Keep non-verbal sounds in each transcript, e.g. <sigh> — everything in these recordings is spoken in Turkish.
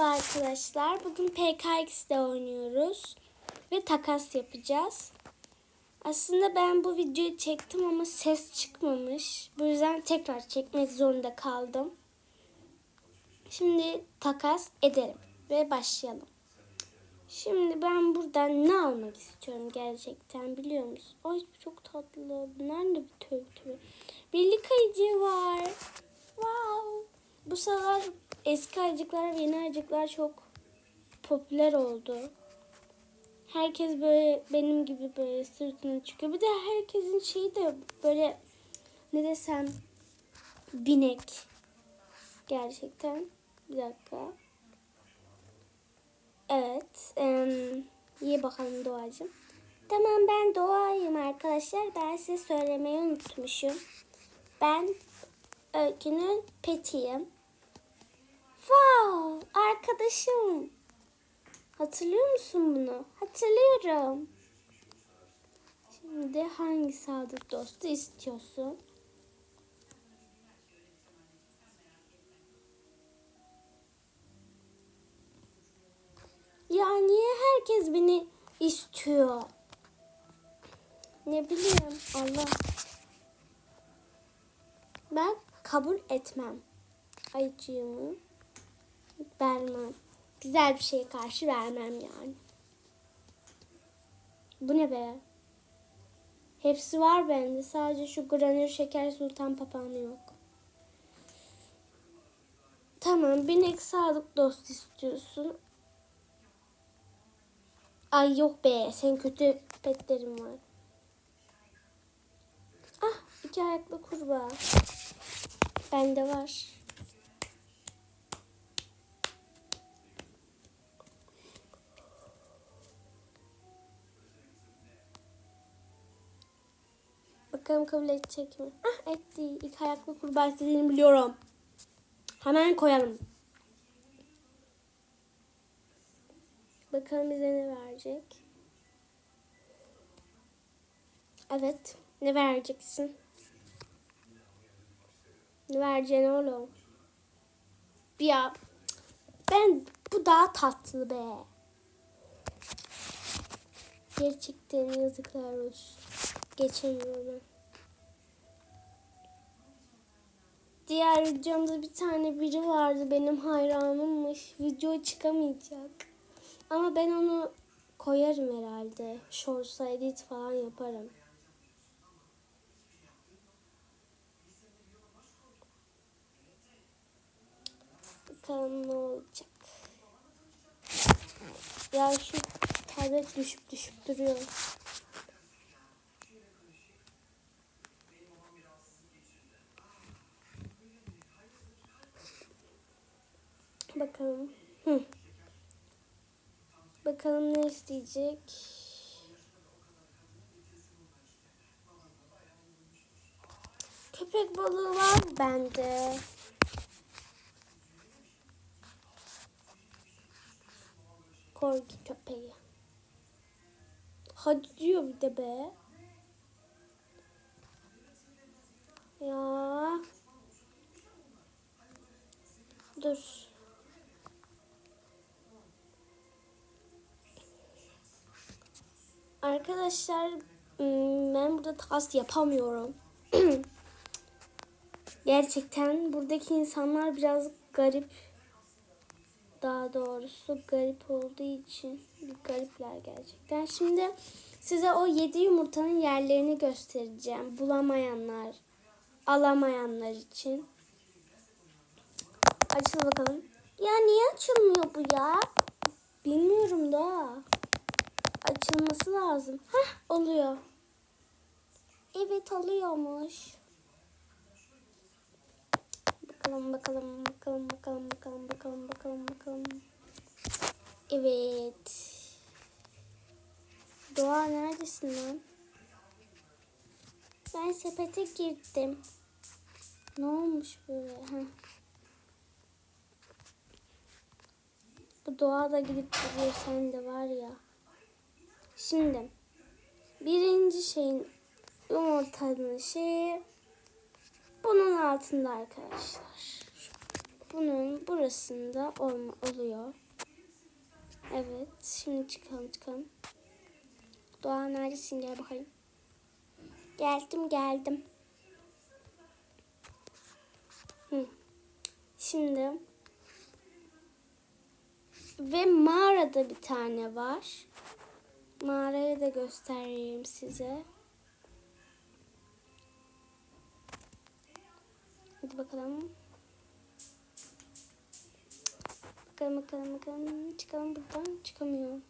Merhaba arkadaşlar. Bugün PKX'de oynuyoruz ve takas yapacağız. Aslında ben bu videoyu çektim ama ses çıkmamış. Bu yüzden tekrar çekmek zorunda kaldım. Şimdi takas edelim ve başlayalım. Şimdi ben buradan ne almak istiyorum gerçekten biliyor musun? Ay çok tatlı. Bunlar da bir tövbe tövbe. Birlik ayıcı var. Wow. Bu sıralar eski ayıcıklar ve yeni ayıcıklar çok popüler oldu. Herkes böyle benim gibi böyle sırtına çıkıyor. Bir de herkesin şeyi de böyle ne desem binek. Gerçekten. Bir dakika. Evet. Em, iyi bakalım Doğacığım. Tamam ben Doğa'yım arkadaşlar. Ben size söylemeyi unutmuşum. Ben Öykü'nün petiyim. Wow! Arkadaşım. Hatırlıyor musun bunu? Hatırlıyorum. Şimdi hangi sadık dostu istiyorsun? Ya niye herkes beni istiyor? Ne bileyim Allah. Ben kabul etmem. Ayıcığımı vermem. Güzel bir şeye karşı vermem yani. Bu ne be? Hepsi var bende. Sadece şu granür şeker sultan papağanı yok. Tamam. Binek sadık dost istiyorsun. Ay yok be. Sen kötü petlerin var. Ah iki ayaklı kurbağa. Bende var. Bakalım kabul edecek mi? Ah etti. İlk ayaklı kurbağa istediğini biliyorum. Hemen koyalım. Bakalım bize ne verecek. Evet. Ne vereceksin? Ne vereceksin oğlum? Ya ben bu daha tatlı be. Gerçekten yazıklar olsun. Geçemiyorum. Diğer videomda bir tane biri vardı benim hayranımmış. Video çıkamayacak. Ama ben onu koyarım herhalde. Shorts'a edit falan yaparım. Bakalım ne olacak. Ya şu tablet düşüp düşüp duruyor. Bakalım. Hı. Bakalım ne isteyecek. Köpek balığı var bende. Korgi köpeği. Hadi diyor bir de be. Ya. Dur. Arkadaşlar ım, ben burada takas yapamıyorum. <clears throat> Gerçekten buradaki insanlar biraz garip. Daha doğrusu garip olduğu için garipler gerçekten. Şimdi size o yedi yumurtanın yerlerini göstereceğim. Bulamayanlar, alamayanlar için. Açıl bakalım. Ya niye açılmıyor bu ya? Bilmiyorum da. Açılması lazım. Hah oluyor. Evet oluyormuş. Bakalım bakalım bakalım bakalım bakalım bakalım bakalım bakalım. Evet. Doğa neredesin lan? Ben sepete girdim. Ne olmuş böyle? Heh. Bu doğa da gidip duruyor sen de var ya. Şimdi birinci şeyin yumurtanın şeyi bunun altında arkadaşlar. bunun burasında olma, oluyor. Evet. Şimdi çıkalım çıkalım. Doğa neredesin gel bakayım. Geldim geldim. Hı. Şimdi ve mağarada bir tane var. Mağarayı da göstereyim size. Hadi bakalım. Bakalım bakalım bakalım. Çıkalım buradan. Çıkamıyorum.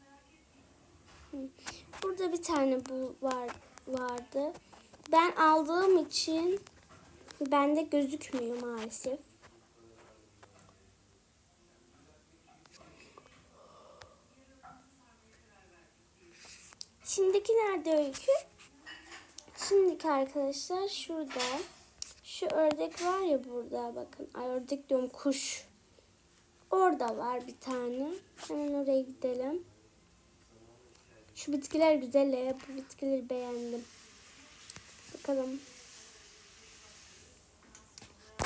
Burada bir tane bu var vardı. Ben aldığım için bende gözükmüyor maalesef. Şimdiki nerede öykü? Şimdiki arkadaşlar şurada. Şu ördek var ya burada bakın. Ay ördek diyorum kuş. Orada var bir tane. Hemen oraya gidelim. Şu bitkiler güzel ya. Bu bitkileri beğendim. Bakalım.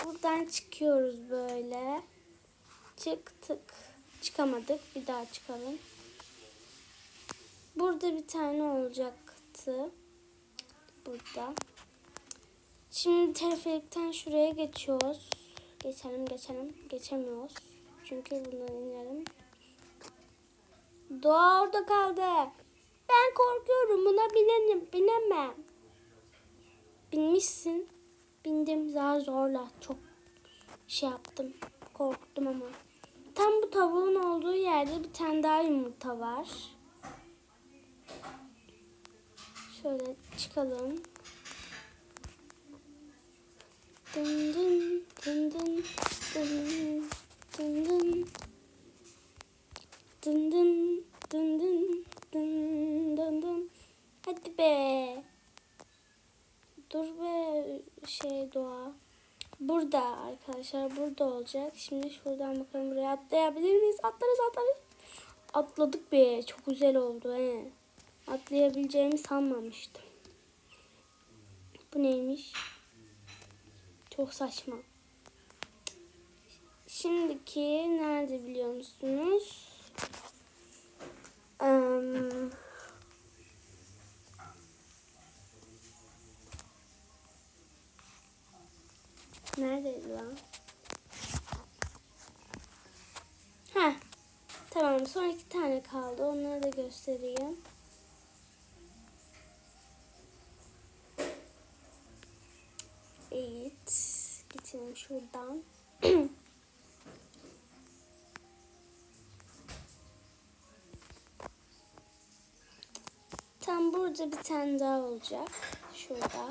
Buradan çıkıyoruz böyle. Çıktık. Çıkamadık. Bir daha çıkalım. Burada bir tane olacaktı. Burada. Şimdi teleferikten şuraya geçiyoruz. Geçelim geçelim. Geçemiyoruz. Çünkü bundan inelim. Doğa orada kaldı. Ben korkuyorum. Buna binelim. Binemem. Binmişsin. Bindim daha zorla. Çok şey yaptım. Korktum ama. Tam bu tavuğun olduğu yerde bir tane daha yumurta var. Şöyle çıkalım. Dın dın dın dın dın dın dın dın dın dın dın dın dın dın Hadi be. Dur be şey doğa. Burada arkadaşlar burada olacak. Şimdi şuradan bakalım buraya atlayabilir miyiz? Atlarız atlarız. Atladık be. Çok güzel oldu he. Atlayabileceğimi sanmamıştım. Bu neymiş? Çok saçma. Şimdiki nerede biliyor musunuz? Em, neredeydi lan? Ha, tamam. Son iki tane kaldı. Onları da göstereyim. Evet. Geçelim şuradan. <clears throat> Tam burada bir tane daha olacak. Şurada.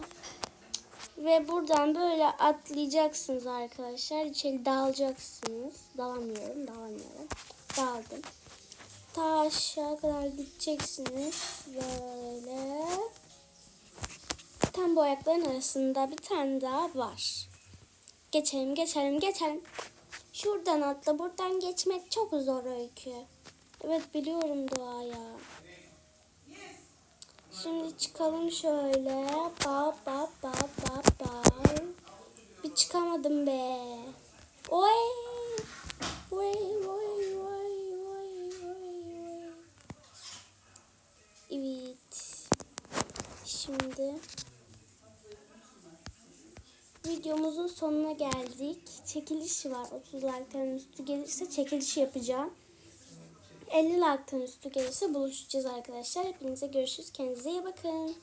Ve buradan böyle atlayacaksınız arkadaşlar. İçeri dalacaksınız. Dalamıyorum, dalamıyorum. Daldım. Ta aşağı kadar gideceksiniz. Böyle. Tam bu ayakların arasında bir tane daha var. Geçelim, geçelim, geçelim. Şuradan atla, buradan geçmek çok zor öykü. Evet biliyorum Doğa ya. Şimdi çıkalım şöyle. Ba ba ba ba ba. Bir çıkamadım be. Oy. Oy oy oy oy oy. Evet. Şimdi videomuzun sonuna geldik. Çekiliş var. 30 like'tan üstü gelirse çekiliş yapacağım. 50 like'tan üstü gelirse buluşacağız arkadaşlar. Hepinize görüşürüz. Kendinize iyi bakın.